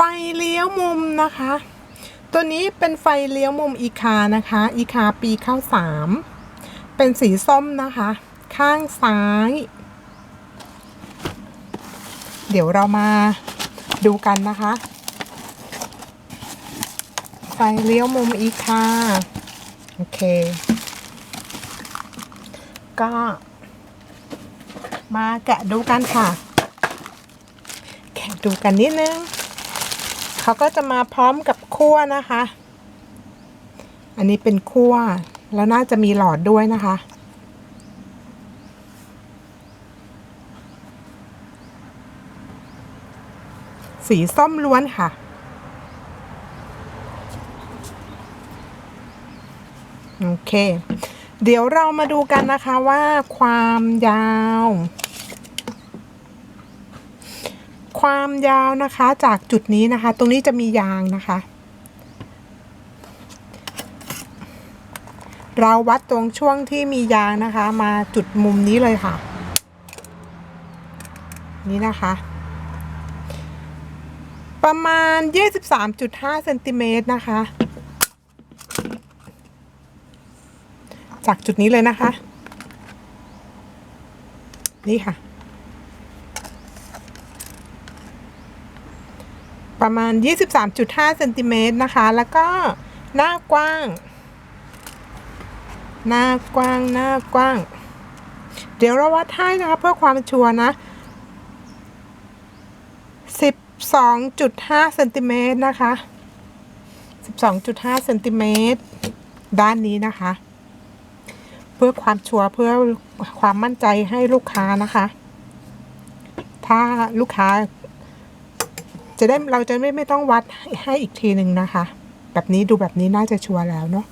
ไฟเลี้ยวมุมนะคะ ตัวนี้เป็นไฟเลี้ยวมุมอีคานะคะ อีคาปีเข้าสามเป็นสีส้มนะคะ ข้างซ้าย เดี๋ยวเรามาดูกันนะคะ ไฟเลี้ยวมุมอีคาโอเค ก็มาแกะดูกันค่ะ แกะดูกันนิดนึง เขาก็จะมาพร้อมกับขั้วนะคะ อันนี้เป็นขั้วแล้วน่าจะมีหลอดด้วยนะคะ สีส้มล้วนค่ะโอเค เดี๋ยวเรามาดูกันนะคะว่าความยาว ความยาวนะคะจากจุดนี้นะคะ ตรงนี้จะมียางนะคะ เราวัดตรงช่วงที่มียางนะคะ มาจุดมุมนี้เลยค่ะ นี่นะคะ ประมาณ 23.5เซนติเมตรนะคะ จากจุดนี้เลยนะคะ นี่ค่ะ ประมาณ 23.5เซนติเมตรนะคะ แล้วก็หน้ากว้าง หน้ากว้างหน้ากว้าง เดี๋ยวเราวัดให้นะคะ เพื่อความชัวร์นะ12.5เซนติเมตรนะคะ 12.5เซนติเมตรด้านนี้นะคะ เพื่อความชัวร์เพื่อความมั่นใจให้ลูกค้านะคะ ถ้าลูกค้า จะได้เราจะไม่ไม่ต้องวัดให้ให้อีกทีหนึ่งนะคะ แบบนี้ดูแบบนี้น่าจะชัวร์แล้วเนาะ